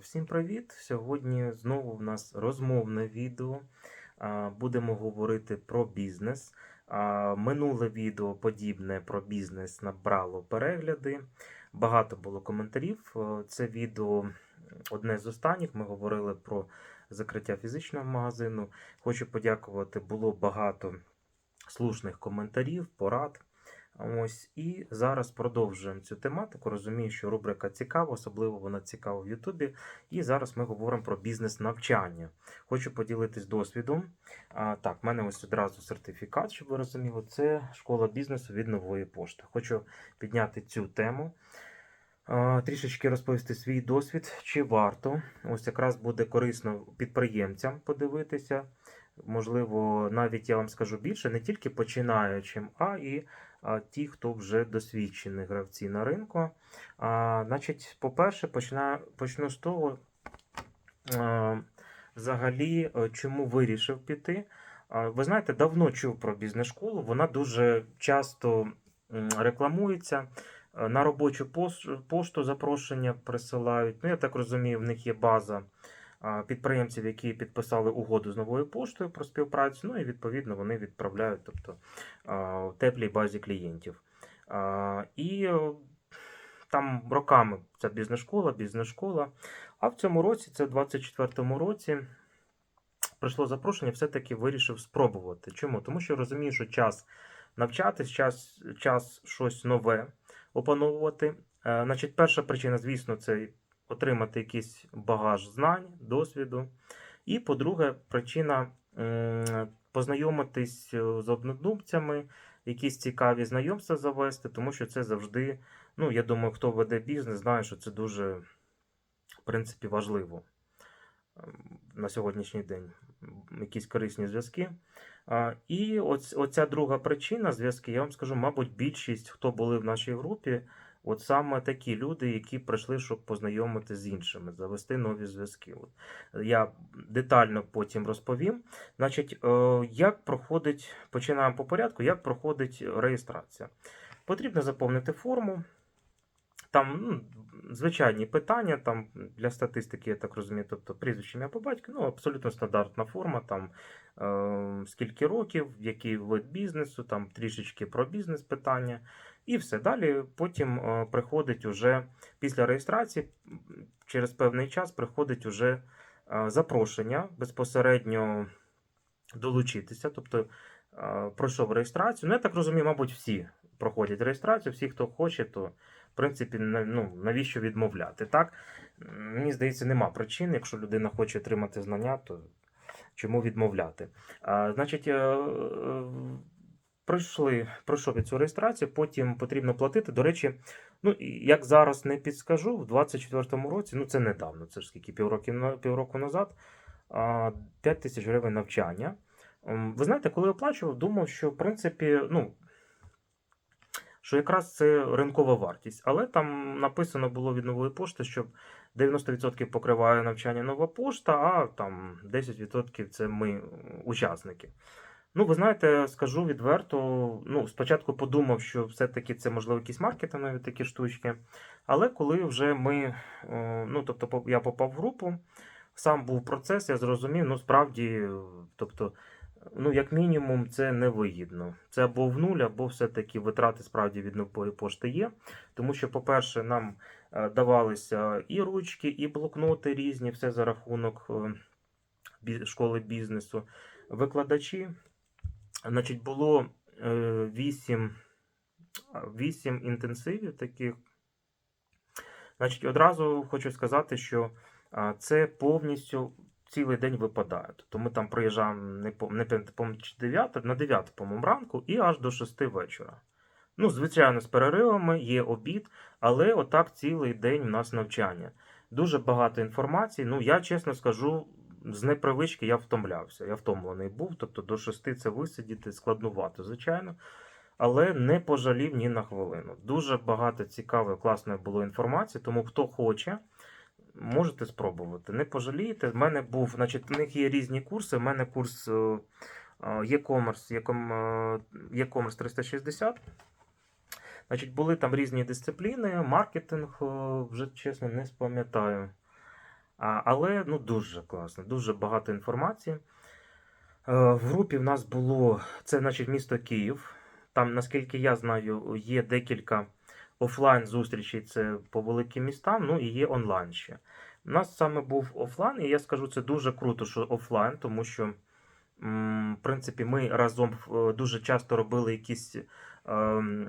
Всім привіт! Сьогодні знову в нас розмовне відео. Будемо говорити про бізнес. Минуле відео подібне про бізнес набрало перегляди. Багато було коментарів. Це відео одне з останніх. Ми говорили про закриття фізичного магазину. Хочу подякувати, було багато слушних коментарів, порад. Ось і зараз продовжуємо цю тематику. Розумію, що рубрика цікава, особливо вона цікава в Ютубі. І зараз ми говоримо про бізнес-навчання. Хочу поділитись досвідом. А, так, в мене ось одразу сертифікат, щоб ви розуміли. Це школа бізнесу від нової пошти. Хочу підняти цю тему. Трішечки розповісти свій досвід, чи варто. Ось якраз буде корисно підприємцям подивитися. Можливо, навіть я вам скажу більше, не тільки починаючим, а і ті, хто вже досвідчені гравці на ринку. А, значить, по-перше, почну, з того, а, взагалі, е, чому вирішив піти. А, Ви знаєте, давно чув про бізнес-школу, вона дуже часто рекламується. Е, На робочу пошту запрошення присилають. Ну, я так розумію, в них є база підприємців, які підписали угоду з новою поштою про співпрацю. Ну і відповідно вони відправляють, тобто в теплій базі клієнтів. І е, там роками ця бізнес-школа, бізнес-школа. А в цьому році, це в 24-му році, прийшло запрошення, все-таки вирішив спробувати. Чому? Тому що розумію, що час навчатись, час, час щось нове опановувати. Е, Значить, перша причина, звісно, це отримати якийсь багаж знань, досвіду. І, по-друге, причина познайомитись е, з однодумцями, якісь цікаві знайомства завести, тому що це завжди, ну, я думаю, хто веде бізнес, знає, що це дуже, в принципі, важливо ем, на сьогоднішній день. Якісь корисні зв'язки. І оця друга причина зв'язки, я вам скажу, мабуть, більшість, хто були в нашій групі, от саме такі люди, які прийшли, щоб познайомити з іншими, завести нові зв'язки. От. Я детально потім розповім. Значить, е, як проходить, починаємо по порядку, як проходить реєстрація. Потрібно заповнити форму. Там ну, звичайні питання там для статистики, я так розумію, тобто прізвище ім'я по батьку, ну абсолютно стандартна форма, там е, скільки років, який вид бізнесу, там трішечки про бізнес питання, і все. Далі потім е, приходить уже після реєстрації, через певний час приходить уже е, запрошення безпосередньо долучитися, тобто е, пройшов реєстрацію. Ну, я так розумію, мабуть, всі проходять реєстрацію, всі, хто хоче, то в принципі, ну, навіщо відмовляти? Так? Мені здається, нема причин, якщо людина хоче отримати знання, то чому відмовляти? А, значить, пройшли, пройшов цю реєстрацію, потім потрібно платити. До речі, ну, як зараз не підскажу, в 24-му році, ну це недавно, це ж скільки півроку, півроку назад, 5 тисяч гривень навчання. Ви знаєте, коли оплачував, думав, що в принципі, ну, що якраз це ринкова вартість. Але там написано було від нової пошти, що 90% покриває навчання нова пошта, а там 10% це ми, учасники. Ну, ви знаєте, скажу відверто, ну, спочатку подумав, що все-таки це можливо якісь маркетингові такі штучки. Але коли вже ми, е, ну, тобто, я попав в групу, сам був процес, я зрозумів, ну, справді, тобто, ну, як мінімум, це невигідно. Це або в нуль, або все-таки витрати справді від нової пошти є. Тому що, по-перше, нам е, давалися і ручки, і блокноти різні, все за рахунок е, школи бізнесу. Викладачі, значить, було 8, 8 інтенсивів таких. Значить, одразу хочу сказати, що це повністю цілий день випадає. Тобто ми там приїжджаємо не пам'ятаю, чи 9, на 9 по-моєму, ранку і аж до 6 вечора. Ну, звичайно, з переривами є обід, але отак цілий день у нас навчання. Дуже багато інформації. Ну, я чесно скажу, з непривички я втомлявся. Я втомлений був, тобто до 6 це висидіти складнувато, звичайно. Але не пожалів ні на хвилину. Дуже багато цікавої, класної було інформації, тому хто хоче, можете спробувати. Не пожалієте. В мене був, значить, в них є різні курси. У мене курс е, е, e-commerce, e-com- е, e-commerce 360. Значить, були там різні дисципліни, маркетинг, вже чесно не спам'ятаю. Але ну, дуже класно, дуже багато інформації. Е, В групі в нас було це, значить, місто Київ. Там, наскільки я знаю, є декілька офлайн зустрічей це по великим містам, ну і є онлайн ще. У нас саме був офлайн, і я скажу, це дуже круто, що офлайн, тому що, в принципі, ми разом е, дуже часто робили якісь ем,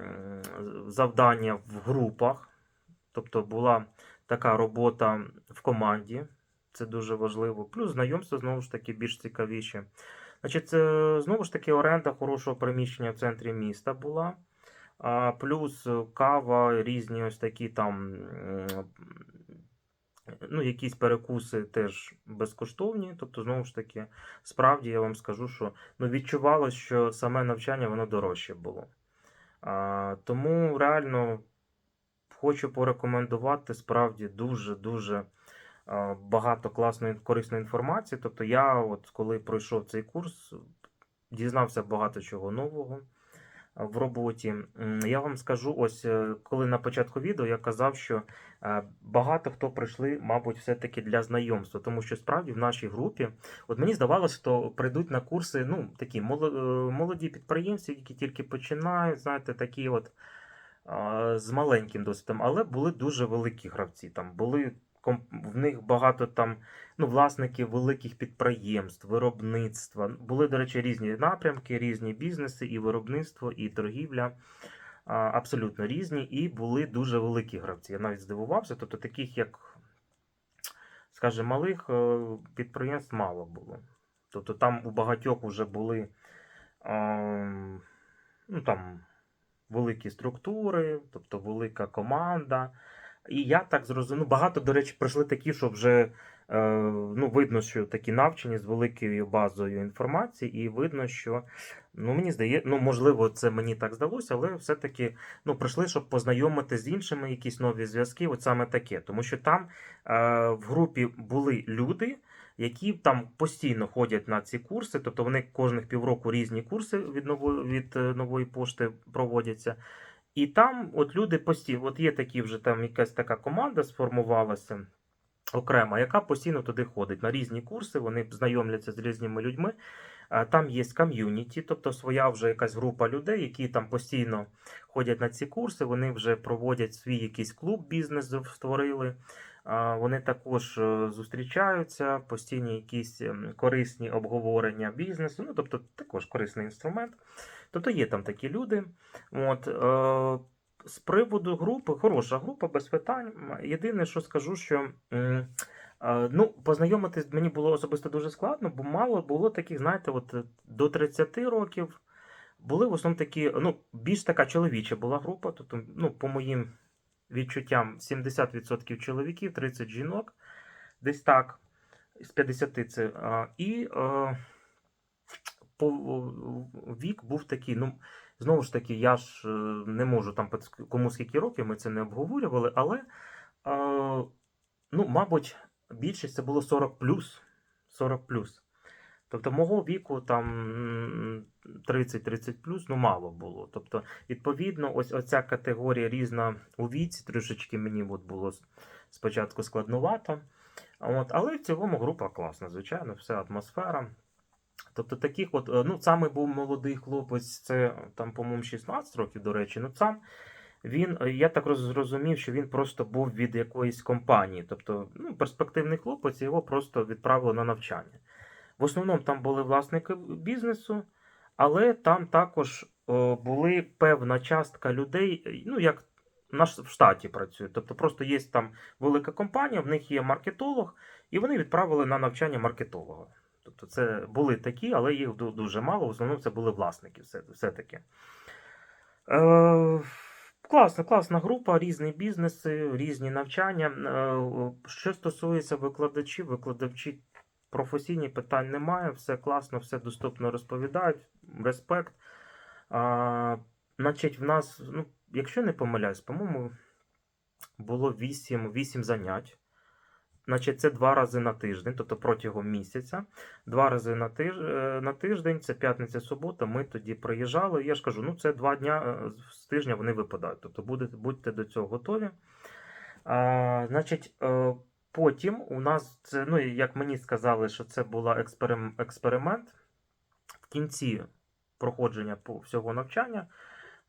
завдання в групах. Тобто була така робота в команді, це дуже важливо. Плюс знайомство знову ж таки більш цікавіше. Значить, знову ж таки оренда хорошого приміщення в центрі міста була. Плюс кава, різні ось такі там. Ну, якісь перекуси теж безкоштовні. Тобто, знову ж таки, справді я вам скажу, що ну, відчувалось, що саме навчання воно дорожче було. Тому реально хочу порекомендувати справді дуже-дуже багато класної корисної інформації. Тобто, я, от коли пройшов цей курс, дізнався багато чого нового в роботі. Я вам скажу, ось е, коли на початку відео я казав, що е, багато хто прийшли, мабуть, все-таки для знайомства, тому що справді в нашій групі, от мені здавалося, що прийдуть на курси ну, такі е, молоді підприємці, які тільки починають, знаєте, такі от з маленьким досвідом, але були дуже великі гравці. Там були в них багато там ну, власників великих підприємств, виробництва. Були, до речі, різні напрямки, різні бізнеси, і виробництво, і торгівля. Абсолютно різні, і були дуже великі гравці. Я навіть здивувався. Тобто, таких, як, скажімо, малих е, підприємств мало було. Тобто там у багатьох вже були ну, там, великі структури, тобто велика команда. І я так зрозумів, ну, багато, до речі, прийшли такі, що вже е, ну, видно, що такі навчені з великою базою інформації, і видно, що ну, мені здається, ну, можливо, це мені так здалося, але все-таки ну, прийшли, щоб познайомити з іншими якісь нові зв'язки, от саме таке. Тому що там е, в групі були люди, які там постійно ходять на ці курси, тобто вони кожних півроку різні курси від нової, від е, нової пошти проводяться. І там от люди постійно, от є такі вже там якась така команда сформувалася окрема, яка постійно туди ходить на різні курси, вони знайомляться з різними людьми. Там є ком'юніті, тобто своя вже якась група людей, які там постійно ходять на ці курси, вони вже проводять свій якийсь клуб бізнес створили. Вони також е, зустрічаються, постійні якісь ем, корисні обговорення бізнесу, ну тобто також корисний інструмент. Тобто є там такі люди. От, е, з приводу групи, хороша група, без питань. Єдине, що скажу, що е, ну, познайомитись мені було особисто дуже складно, бо мало було таких, знаєте, от до 30 років були в основному такі, ну, більш така чоловіча була група. Тобто, ну, по моїм відчуттям, 70% чоловіків, 30 жінок, десь так, з 50 це. І е, вік був такий, ну. Знову ж таки, я ж е, не можу там кому скільки років, ми це не обговорювали, але, е, ну, мабуть, більшість це було 40 плюс. 40 плюс. Тобто мого віку там 30-30 плюс, ну мало було. Тобто, відповідно, ось оця категорія різна у віці, трошечки мені от було спочатку складнувато. От, але в цілому група класна, звичайно, вся атмосфера. Тобто таких от, е, ну, саме був молодий хлопець, це там, по-моєму, 16 років, до речі. Ну, сам він, е, я так зрозумів, що він просто був від якоїсь компанії. Тобто, ну, перспективний хлопець, його просто відправили на навчання. В основному там були власники бізнесу, але там також е, були певна частка людей, е, ну, як наш в штаті працює. Тобто, просто є там велика компанія, в них є маркетолог, і вони відправили на навчання маркетолога. Тобто це були такі, але їх дуже мало. В основному це були власники все, все-таки. Е, класна, класна група, різні бізнеси, різні навчання. Е, що стосується викладачів, викладачі професійні питань немає, все класно, все доступно розповідають. Респект. А, значить, в нас, ну, якщо не помиляюсь, по-моєму, було 8, 8 занять. Значить, це два рази на тиждень, тобто протягом місяця. Два рази на, тиж... е, на тиждень, це п'ятниця, субота. Ми тоді приїжджали. Я ж кажу, ну це два дня е, з тижня вони випадають. Тобто будете, будьте до цього готові. А, значить, е, Потім у нас це, ну як мені сказали, що це експерим, експеримент. В кінці проходження всього навчання.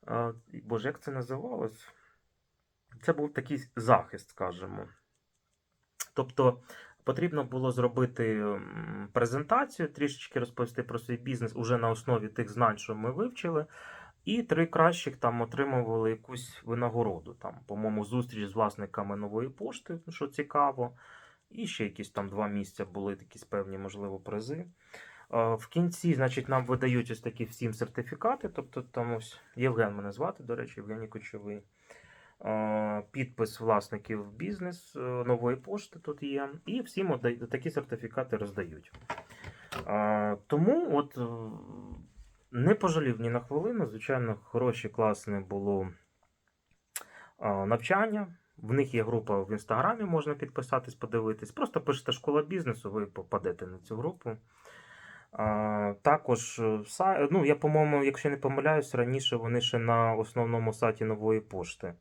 е, Боже, як це називалось? Це був такий захист, скажімо. Тобто потрібно було зробити презентацію, трішечки розповісти про свій бізнес уже на основі тих знань, що ми вивчили. І три кращих там отримували якусь винагороду. Там, по-моєму, зустріч з власниками нової пошти, що цікаво. І ще якісь там два місця були якісь певні, можливо, призи. Е, В кінці, значить, нам видають ось такі всім сертифікати. Тобто там ось Євген мене звати, до речі, Євгеній Кочовий. Е, Підпис власників бізнес е, нової пошти тут є. І всім такі сертифікати роздають. Тому от не пожалів ні на хвилину. Звичайно, хороше, класне було навчання. В них є група в інстаграмі, можна підписатись, подивитись. Просто пишете школа бізнесу, ви попадете на цю групу. А, також е, ну, я, по-моєму, якщо не помиляюсь, раніше вони ще на основному сайті нової пошти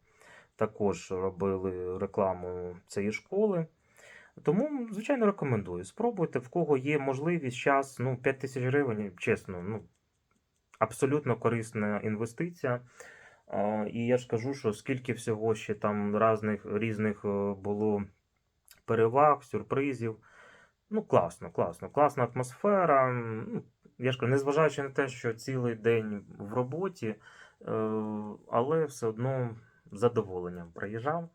також робили рекламу цієї школи. Тому, звичайно, рекомендую. Спробуйте, в кого є можливість час, ну, 5 тисяч гривень, чесно, ну, абсолютно корисна інвестиція. І я ж кажу, що скільки всього ще там різних, різних е, було переваг, сюрпризів. Ну, класно, класно, класна атмосфера. Ну, я ж кажу, незважаючи на те, що цілий день в роботі, е, але все одно задоволенням приїжджав.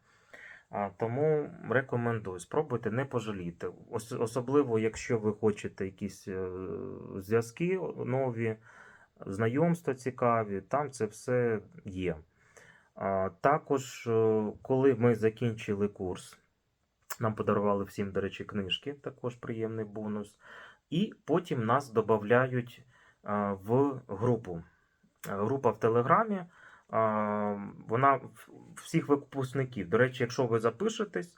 Тому рекомендую, спробуйте, не пожалійте. Ос- особливо, якщо ви хочете якісь е, зв'язки нові, знайомства цікаві, там це все є. Також, е, коли ми закінчили курс, нам подарували всім, до речі, книжки, також приємний бонус. І потім нас додають в групу. Е, Група в Телеграмі. Вона всіх випускників. До речі, якщо ви запишетесь,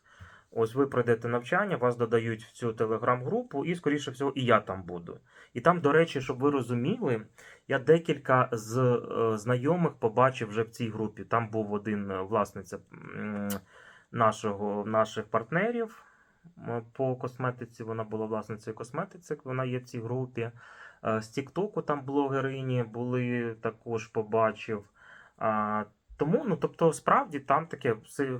ось ви пройдете навчання, вас додають в цю телеграм-групу, і, скоріше всього, і я там буду. І там, до речі, щоб ви розуміли, я декілька з е, знайомих побачив вже в цій групі. Там був один е, власниця нашого, наших партнерів по косметиці. Вона була власницею косметиці, вона є в цій групі. Е, З Тіктоку там блогерині були, також побачив. Тому, ну тобто, справді там таке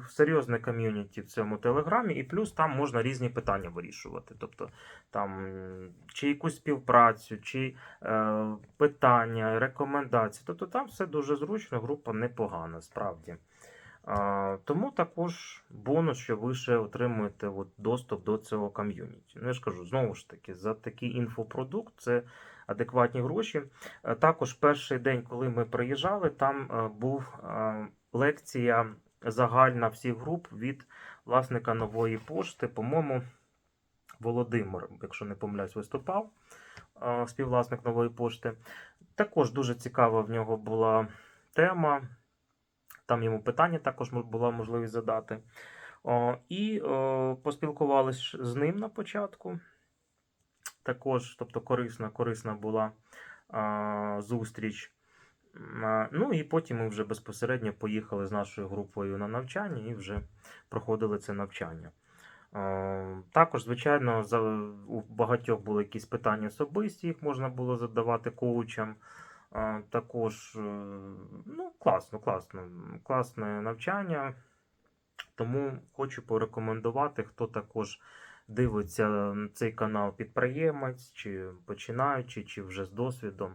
серйозне ком'юніті в цьому телеграмі, і плюс там можна різні питання вирішувати. Тобто там чи якусь співпрацю, чи е, питання, рекомендації. Тобто там все дуже зручно, група непогана, справді. А, тому також бонус, що ви ще отримуєте от, доступ до цього ком'юніті. Ну, я ж кажу, знову ж таки, за такий інфопродукт це адекватні гроші. Е, Також перший день, коли ми приїжджали, там е, був е, лекція загальна всіх груп від власника нової пошти. По-моєму, Володимир, якщо не помиляюсь, виступав, співвласник нової пошти. Також дуже цікава в нього була тема. Там йому питання також була можливість задати. І поспілкувалися з ним на початку. Також, тобто, корисна, корисна була а, зустріч. А, Ну і потім ми вже безпосередньо поїхали з нашою групою на навчання і вже проходили це навчання. Також, звичайно, у багатьох були якісь питання особисті, їх можна було задавати коучам. Також, е, ну, класно, класно, класне навчання. Тому хочу порекомендувати, хто також дивиться цей канал підприємець, чи починаючи, чи вже з досвідом.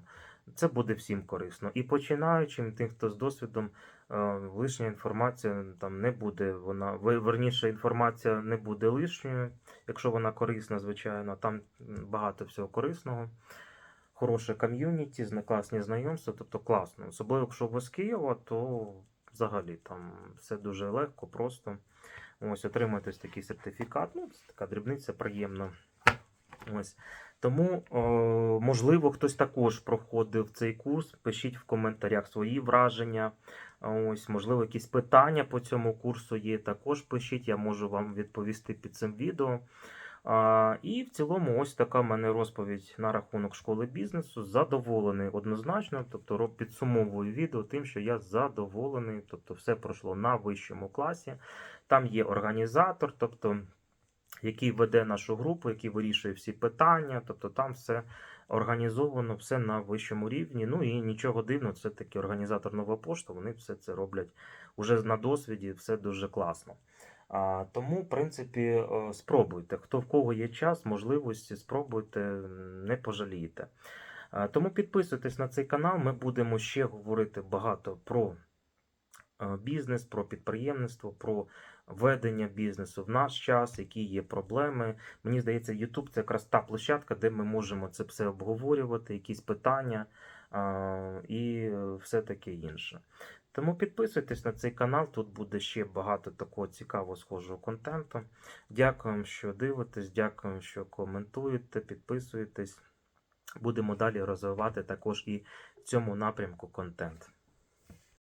Це буде всім корисно. І починаючим, тим, хто з досвідом, е, лишня інформація там не буде. Вона верніше, інформація не буде лишньою, якщо вона корисна, звичайно. Там багато всього корисного. Хороше ком'юніті, класні знайомства, тобто класно. Особливо, якщо ви з Києва, то взагалі там все дуже легко, просто. Ось отримати ось такий сертифікат. Ну, це така дрібниця приємна. Ось. Тому, е, можливо, хтось також проходив цей курс. Пишіть в коментарях свої враження. Ось, можливо, якісь питання по цьому курсу є. Також пишіть, я можу вам відповісти під цим відео. І в цілому, ось така в мене розповідь на рахунок школи бізнесу. Задоволений однозначно. Тобто підсумовую відео тим, що я задоволений. Тобто, все пройшло на вищому класі. Там є організатор, тобто який веде нашу групу, який вирішує всі питання. Тобто там все організовано, все на вищому рівні. Ну і нічого дивного, це таки організатор нова пошта. Вони все це роблять уже на досвіді, все дуже класно. Тому, в принципі, е, спробуйте. Хто в кого є час, можливості, спробуйте, не пожалієте. Тому підписуйтесь на цей канал. Ми будемо ще говорити багато про е, бізнес, про підприємництво, про ведення бізнесу в наш час, які є проблеми. Мені здається, YouTube це якраз та площадка, де ми можемо це все обговорювати, якісь питання і е, все таке інше. Тому підписуйтесь на цей канал, тут буде ще багато такого цікавого схожого контенту. Дякую, що дивитесь, дякую, що коментуєте, підписуєтесь. Будемо далі розвивати також і в цьому напрямку контент.